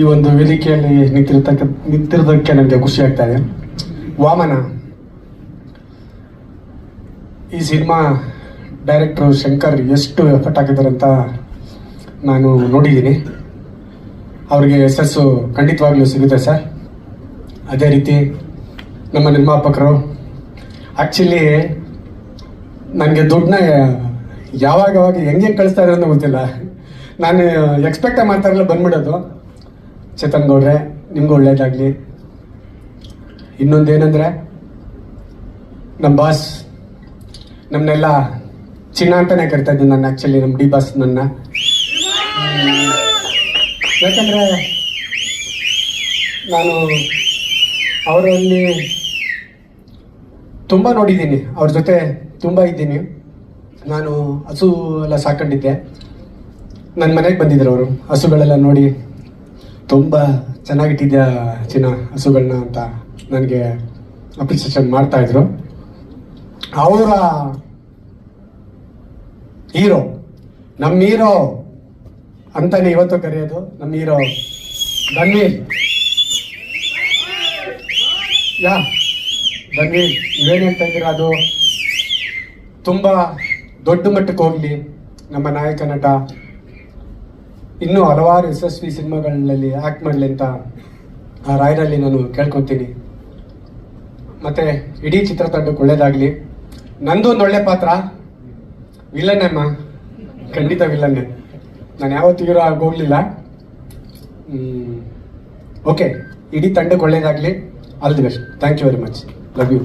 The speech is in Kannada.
ಈ ಒಂದು ವೇದಿಕೆಯಲ್ಲಿ ನಿಂತಿರ್ತಕ್ಕ, ನಿಂತಿರೋದಕ್ಕೆ ನನಗೆ ಖುಷಿ ಆಗ್ತಾ ಇದೆ. ವಾಮನ. ಈ ಸಿನಿಮಾ ಡೈರೆಕ್ಟರ್ ಶಂಕರ್ ಎಷ್ಟು ಎಫರ್ಟ್ ಹಾಕಿದ್ದಾರೆ ಅಂತ ನಾನು ನೋಡಿದ್ದೀನಿ. ಅವ್ರಿಗೆ ಯಶಸ್ಸು ಖಂಡಿತವಾಗ್ಲೂ ಸಿಗುತ್ತೆ ಸರ್. ಅದೇ ರೀತಿ ನಮ್ಮ ನಿರ್ಮಾಪಕರು. ಆ್ಯಕ್ಚುಲಿ ನನಗೆ ದುಡ್ಡನ್ನ ಯಾವಾಗ ಯಾವಾಗ ಹೆಂಗೆ ಕಳಿಸ್ತಾ ಅಂತ ಗೊತ್ತಿಲ್ಲ. ನಾನು ಎಕ್ಸ್ಪೆಕ್ಟ್ ಮಾಡ್ತಾರಲ್ಲ ಬಂದ್ಬಿಡೋದು. ಚೇತನ್ ಗೌಡ್ರೆ, ನಿಮ್ಗೆ ಒಳ್ಳೇದಾಗಲಿ. ಇನ್ನೊಂದೇನೆಂದರೆ ನಮ್ಮ ಬಾಸ್ ನಮ್ಮನ್ನೆಲ್ಲ ಚಿನ್ನ ಅಂತಲೇ ಕರಿತಾ ಇದ್ದೀನಿ ನನ್ನ ಆ್ಯಕ್ಚುಲಿ ನಮ್ಮ ಡಿ ಬಾಸ್ ನನ್ನ. ಯಾಕಂದರೆ, ನಾನು ಅವರಲ್ಲಿ ತುಂಬ ನೋಡಿದ್ದೀನಿ. ಅವ್ರ ಜೊತೆ ತುಂಬ ಇದ್ದೀನಿ. ನಾನು ಹಸು ಎಲ್ಲ ಸಾಕೊಂಡಿದ್ದೆ. ನನ್ನ ಮನೆಗೆ ಬಂದಿದ್ರು ಅವರು. ಹಸುಗಳೆಲ್ಲ ನೋಡಿ ತುಂಬ ಚೆನ್ನಾಗಿಟ್ಟಿದ್ಯಾ ಚಿನ್ನ ಹಸುಗಳನ್ನ ಅಂತ ನನಗೆ ಅಪ್ರಿಸಿಯೇಷನ್ ಮಾಡ್ತಾ ಇದ್ರು. ಅವರ ಹೀರೋ ನಮ್ಮ ಹೀರೋ ಅಂತಾನೆ ಇವತ್ತು ಕರೆಯೋದು ನಮ್ಮ ಹೀರೋ ಧನ್ವೀರ್ ಯಾ ಧನ್ವೀರ್ ನೀವೇನು ಇದ್ದೀರಾ ಅದು? ತುಂಬ ದೊಡ್ಡ ಮಟ್ಟಕ್ಕೆ ಹೋಗಲಿ, ನಮ್ಮ ನಾಯಕ ನಟ. ಇನ್ನೂ ಹಲವಾರು ಯಶಸ್ವಿ ಸಿನಿಮಾಗಳಲ್ಲಿ ಆ್ಯಕ್ಟ್ ಮಾಡಲಿ ಅಂತ ಆ ರಾಯರಲ್ಲಿ ನಾನು ಕೇಳ್ಕೊತೀನಿ. ಮತ್ತೆ ಇಡೀ ಚಿತ್ರತಂಡಕ್ಕೆ ಒಳ್ಳೇದಾಗಲಿ. ನಂದು ಒಂದು ಒಳ್ಳೆ ಪಾತ್ರ ವಿಲ್ಲನ್ನೇ ಅಮ್ಮ. ಖಂಡಿತ ವಿಲನ್ನೆ ನಾನು ಯಾವತ್ತೂ ಹೀರೋ ಆಗೋಗ್ಲಿಲ್ಲ ಓಕೆ ಇಡೀ ತಂಡಕ್ಕೆ ಒಳ್ಳೇದಾಗಲಿ. All the best thank you very much love you